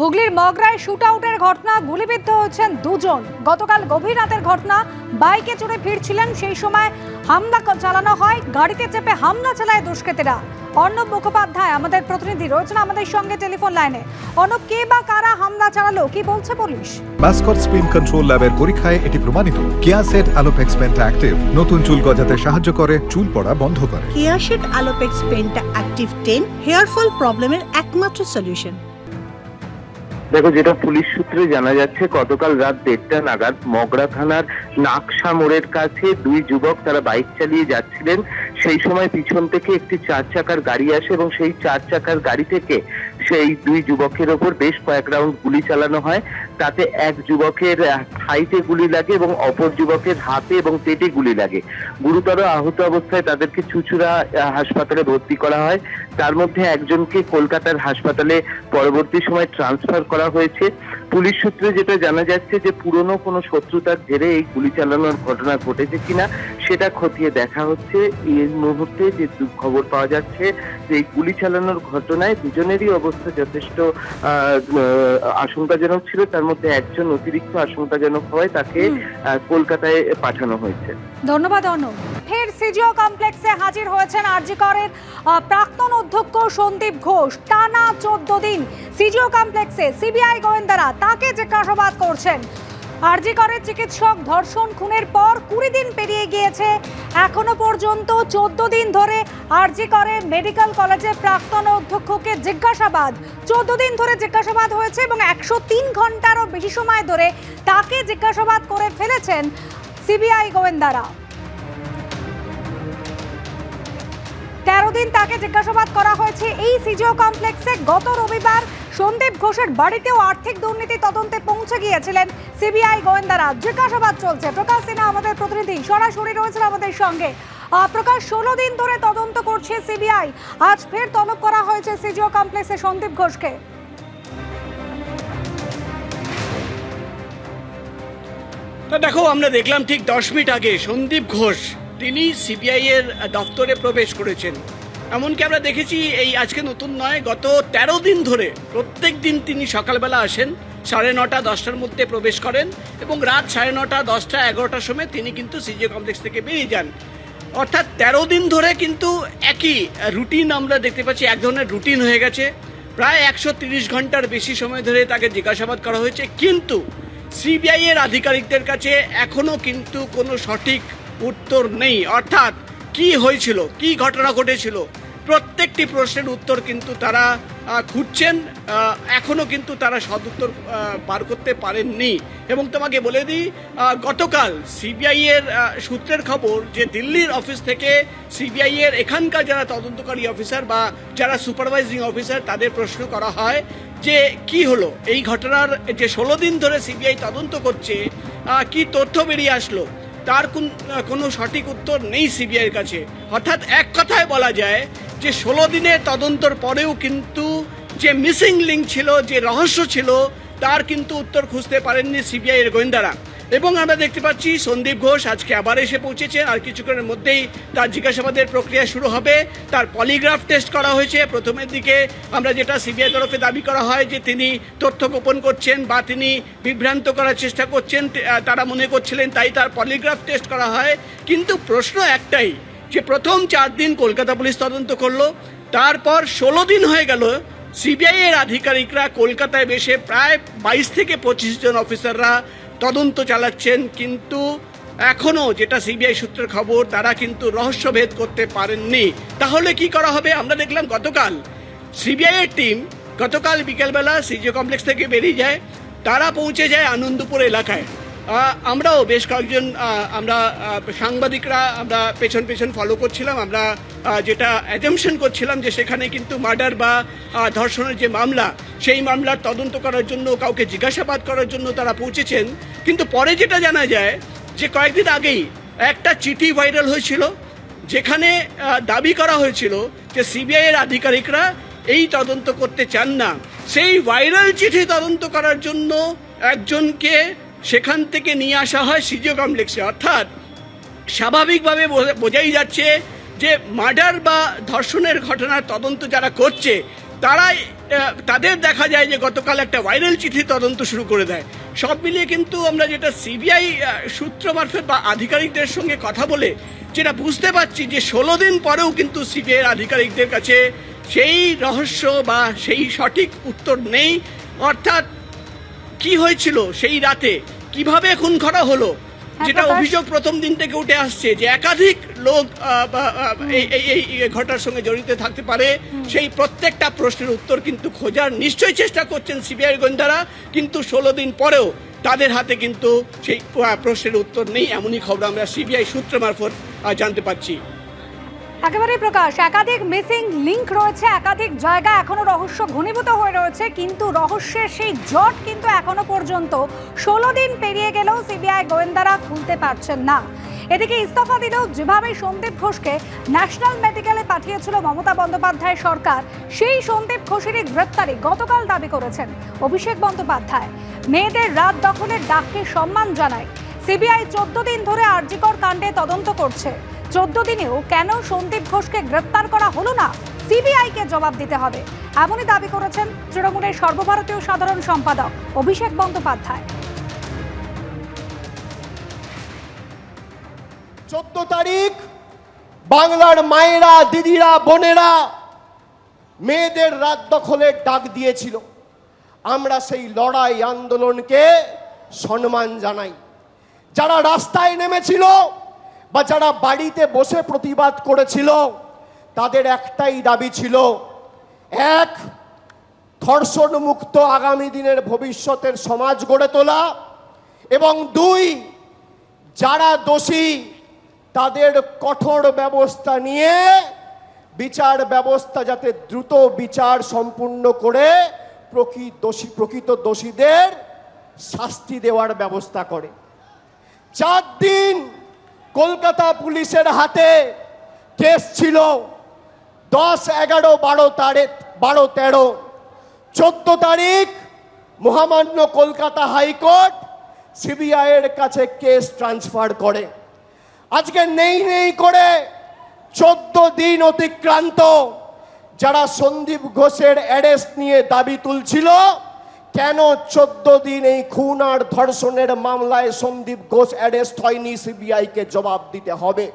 হুগলির মগরায় শুট আউটের ঘটনা গুলিবিদ্ধ হয়েছেন দুজন। গতকাল গভীর রাতের ঘটনা বাইকে চড়ে ফিরছিলেন সেই সময় হামলা চালানো হয় গাড়িতে চেপে হামলা চালায় দুষ্কৃতীরা। অর্ণব মুখোপাধ্যায় আমাদের প্রতিনিধি রয়েছেন আমাদের সঙ্গে টেলিফোন লাইনে। অর্ণব কে বা কারা হামলা চালালো কি বলছে পুলিশ? মাস্কট স্পিন কন্ট্রোল ল্যাবের পরীক্ষায় এটি প্রমাণিত। কেয়াসেট আলোপেক্স পেন্ট অ্যাক্টিভ নতুন চুল গজাতে সাহায্য করে চুল পড়া বন্ধ করে। হেয়ারশেড আলোপেক্স পেনটা অ্যাক্টিভ টেন হেয়ার ফল প্রবলেমের একমাত্র সলিউশন দেখো, যেটা পুলিশ সূত্রে জানা যাচ্ছে, গতকাল রাত দেড়টা নাগাদ মগরা থানার নাকশা মোড়ের কাছে দুই যুবক তারা বাইক চালিয়ে যাচ্ছিলেন। সেই সময় পিছন থেকে একটি চার চাকার গাড়ি আসে এবং সেই চার চাকার গাড়ি থেকে সেই দুই যুবকের ওপর বেশ কয়েক রাউন্ড গুলি চালানো হয়। তাতে এক যুবকের হাইটে গুলি লাগে এবং অপর যুবকের হাতে এবং পেটে গুলি লাগে। গুরুতর আহত অবস্থায় তাদেরকে চুচুড়া হাসপাতালে ভর্তি করা হয়। তার মধ্যে একজনকে কলকাতার হাসপাতালে পরবর্তী সময় ট্রান্সফার করা হয়েছে। পুলিশ সূত্রে যেটা জানা যাচ্ছে যে পুরনো কোনো শত্রুতার জেরে এই গুলি চালানোর ঘটনা ঘটেছে কিনা সেটা খতিয়ে দেখা হচ্ছে। এই মুহূর্তে যে খবর পাওয়া যাচ্ছে যে এই গুলি চালানোর ঘটনায় দুজনেরই অবস্থা যথেষ্ট আশঙ্কাজনক ছিল। তার মধ্যে একজন অতিরিক্ত আশঙ্কাজনক হওয়ায় তাকে কলকাতায় পাঠানো হয়েছে। ধন্যবাদ অর্ণব। ফের সিজিও কমপ্লেক্সে হাজির হয়েছেন আরজিকরের প্রাক্তন অধ্যক্ষ সন্দীপ ঘোষ। টানা চোদ্দ দিন সিজিও কমপ্লেক্সে সিবিআই গোয়েন্দারা তাকে জিজ্ঞাসাবাদ করছেন। আরজিকরের চিকিৎসক ধর্ষণ খুনের পর কুড়ি দিন পেরিয়ে গিয়েছে। এখনও পর্যন্ত চোদ্দ দিন ধরে আরজিকরের মেডিকেল কলেজে প্রাক্তন অধ্যক্ষকে জিজ্ঞাসাবাদ। চোদ্দ দিন ধরে জিজ্ঞাসাবাদ হয়েছে এবং একশো তিন ঘন্টারও বেশি সময় ধরে তাকে জিজ্ঞাসাবাদ করে ফেলেছেন সিবিআই গোয়েন্দারা। তেরো দিন তাকে জিজ্ঞাসাবাদ করা হয়েছে। এই সিজিও কমপ্লেক্সে গত রবিবার সন্দীপ ঘোষের বাড়িতেও আর্থিক দুর্নীতি তদন্তে পৌঁছে গিয়েছিলেন সিবিআই গোয়েন্দারা। জিজ্ঞাসাবাদ চলছে। প্রকাশ সিনহা, আমাদের প্রতিনিধি, সরাসরি রয়েছেন আমাদের সঙ্গে। প্রকাশ, ষোলো দিন ধরে তদন্ত করছে সিবিআই। আজ ফের তলব করা হয়েছে সিজিও কমপ্লেক্সে সন্দীপ ঘোষকে। দেখো, আমরা দেখলাম ঠিক দশ মিনিট আগে সন্দীপ ঘোষ তিনি সিবিআই এর দপ্তরে প্রবেশ করেছেন। এমনকি আমরা দেখেছি এই আজকে নতুন নয়, গত তেরো দিন ধরে প্রত্যেক দিন তিনি সকালবেলা আসেন, সাড়ে নটা, দশটার মধ্যে প্রবেশ করেন এবং রাত সাড়ে নটা, দশটা, এগারোটার সময় তিনি কিন্তু সিজিও কমপ্লেক্স থেকে বেরিয়ে যান। অর্থাৎ তেরো দিন ধরে কিন্তু একই রুটিন আমরা দেখতে পাচ্ছি, এক ধরনের রুটিন হয়ে গেছে। প্রায় একশো তিরিশ ঘণ্টার বেশি সময় ধরে তাকে জিজ্ঞাসাবাদ করা হয়েছে, কিন্তু সিবিআই এর আধিকারিকদের কাছে এখনও কিন্তু কোনো সঠিক উত্তর নেই। অর্থাৎ কি হয়েছিল? কি ঘটনা ঘটেছিল? প্রত্যেকটি প্রশ্নের উত্তর কিন্তু তারা খুঁজছেন। এখনও কিন্তু তারা সদুত্তর বার করতে পারেননি। এবং তোমাকে বলে দিই গতকাল সিবিআইয়ের সূত্রের খবর যে দিল্লির অফিস থেকে সিবিআইয়ের এখানকার যারা তদন্তকারী অফিসার বা যারা সুপারভাইজিং অফিসার, তাদের প্রশ্ন করা হয় যে কি হলো? এই ঘটনার যে ষোলো দিন ধরে সিবিআই তদন্ত করছে কি তথ্য বেরিয়ে আসলো? তার কোন সঠিক উত্তর নেই সিবিআইয়ের কাছে। অর্থাৎ এক কথায় বলা যায় যে, ষোলো দিনের তদন্তর পরেও কিন্তু যে মিসিং লিঙ্ক ছিল, যে রহস্য ছিল, তার কিন্তু উত্তর খুঁজতে পারেননি সিবিআইয়ের গোয়েন্দারা। এবং আমরা দেখতে পাচ্ছি সন্দীপ ঘোষ আজকে আবার এসে পৌঁছেছেন আর কিছুক্ষণের মধ্যেই তার জিজ্ঞাসাবাদের প্রক্রিয়া শুরু হবে। তার পলিগ্রাফ টেস্ট করা হয়েছে। প্রথমের দিকে আমরা যেটা সিবিআই তরফে দাবি করা হয় যে তিনি তথ্য গোপন করছেন বা তিনি বিভ্রান্ত করার চেষ্টা করছেন তারা মনে করছিলেন তাই তার পলিগ্রাফ টেস্ট করা হয়। কিন্তু প্রশ্ন একটাই যে প্রথম চার দিন কলকাতা পুলিশ তদন্ত করল, তারপর ষোলো দিন হয়ে গেল সিবিআই এর আধিকারিকরা কলকাতায় বেশে প্রায় বাইশ থেকে পঁচিশ জন অফিসাররা তদন্ত চালাচ্ছেন, কিন্তু এখনও যেটা সিবিআই সূত্রের খবর, তারা কিন্তু রহস্যভেদ করতে পারেননি। তাহলে কি করা হবে? আমরা দেখলাম গতকাল সিবিআই এর টিম, গতকাল বিকেলবেলা সিজিও কমপ্লেক্স থেকে বেরিয়ে যায়, তারা পৌঁছে যায় আনন্দপুর এলাকায়। আমরাও বেশ কয়েকজন আমরা সাংবাদিকরা আমরা পেছন পেছন ফলো করছিলাম। আমরা যেটা অ্যাজামশন করছিলাম যে সেখানে কিন্তু মার্ডার বা ধর্ষণের যে মামলা, সেই মামলার তদন্ত করার জন্য, কাউকে জিজ্ঞাসাবাদ করার জন্য তারা পৌঁছেছেন। কিন্তু পরে যেটা জানা যায়, যে কয়েকদিন আগেই একটা চিঠি ভাইরাল হয়েছিল, যেখানে দাবি করা হয়েছিল যে সিবিআইয়ের আধিকারিকরা এই তদন্ত করতে চান না। সেই ভাইরাল চিঠি তদন্ত করার জন্য একজনকে সেখান থেকে নিয়ে আসা হয় সিজিও কমপ্লেক্সে। অর্থাৎ স্বাভাবিকভাবে বোঝা- বোঝাই যাচ্ছে যে মার্ডার বা ধর্ষণের ঘটনার তদন্ত যারা করছে, তারাই তাদের দেখা যায় যে গতকাল একটা ভাইরাল চিঠি তদন্ত শুরু করে দেয়। সব মিলিয়ে কিন্তু আমরা যেটা সিবিআই সূত্র মারফত বা আধিকারিকদের সঙ্গে কথা বলে যেটা বুঝতে পারছি যে ষোলো দিন পরেও কিন্তু সিবিআই আধিকারিকদের কাছে সেই রহস্য বা সেই সঠিক উত্তর নেই। অর্থাৎ কি হয়েছিল সেই রাতে কীভাবে খুন করা হলো? যেটা অভিযোগ প্রথম দিন থেকে উঠে আসছে যে একাধিক লোক এই ঘটনার সঙ্গে জড়িত থাকতে পারে। সেই প্রত্যেকটা প্রশ্নের উত্তর কিন্তু খোঁজার নিশ্চয়ই চেষ্টা করছেন সিবিআই গোয়েন্দারা কিন্তু ষোলো দিন পরেও তাদের হাতে কিন্তু সেই প্রশ্নের উত্তর নেই। এমনই খবর আমরা সিবিআই সূত্র মারফত জানতে পারছি একেবারেই প্রকাশ, একাধিক মিসিং লিংক রয়েছে, একাধিক জায়গা এখনও রহস্য ঘনীভূত হয়ে রয়েছে, কিন্তু রহস্যের সেই জট কিন্তু এখনও পর্যন্ত ষোলো দিন পেরিয়ে গেলেও সিবিআই গোয়েন্দারা খুলতে পারছেন না। এদিকে ইস্তফা দিলেও যেভাবে সন্দীপ ঘোষকে ন্যাশনাল মেডিকেলে পাঠিয়েছিল মমতা বন্দ্যোপাধ্যায় সরকার, সেই সন্দীপ ঘোষেরই গ্রেপ্তারি গতকাল দাবি করেছেন অভিষেক বন্দ্যোপাধ্যায়। মেয়েদের রাত দখলের ডাককে সম্মান জানায়। সিবিআই চোদ্দ দিন ধরে আরজিকর কাণ্ডে তদন্ত করছে। চোদ্দ দিনেও কেন সন্দীপ ঘোষকে গ্রেপ্তার করা হলো না? সিবিআইকে জবাব দিতে হবে। এমনই দাবি করেছেন তৃণমূলের সর্বভারতীয় সাধারণ সম্পাদক অভিষেক বন্দ্যোপাধ্যায়। চোদ্দ তারিখ, বাংলার মায়েরা, দিদিরা, বোনেরা মেয়েদের রাত দখলের ডাক দিয়েছিল। আমরা সেই লড়াই আন্দোলনকে সম্মান জানাই। যারা রাস্তায় নেমেছিল বা যারা বাড়িতে বসে প্রতিবাদ করেছিল, তাদের একটাই দাবি ছিল, এক ধর্ষণ মুক্ত আগামী দিনের ভবিষ্যতের সমাজ গড়ে তোলা এবং দুই, যারা দোষী, তাদের কঠোর ব্যবস্থা নিয়ে বিচার ব্যবস্থা যাতে দ্রুত বিচার সম্পূর্ণ করে প্রকৃত দোষী, প্রকৃত দোষীদের শাস্তি দেওয়ার ব্যবস্থা করে। চার দিন কলকাতা পুলিশের হাতে কেস ছিল দশ, এগারো, বারো তারিখ, বারো, তেরো। চোদ্দ তারিখ মহামান্য কলকাতা হাইকোর্ট সিবিআইয়ের কাছে কেস ট্রান্সফার করে। আজকে নেই নেই করে চোদ্দ দিন অতিক্রান্ত যারা সন্দীপ ঘোষের অ্যারেস্ট নিয়ে দাবি তুলছিল কেন চোদ্দ দিন এই খুন আর ধর্ষণের মামলায় সন্দীপ ঘোষ অ্যারেস্ট হয়নি? সিবিআইকে জবাব দিতে হবে।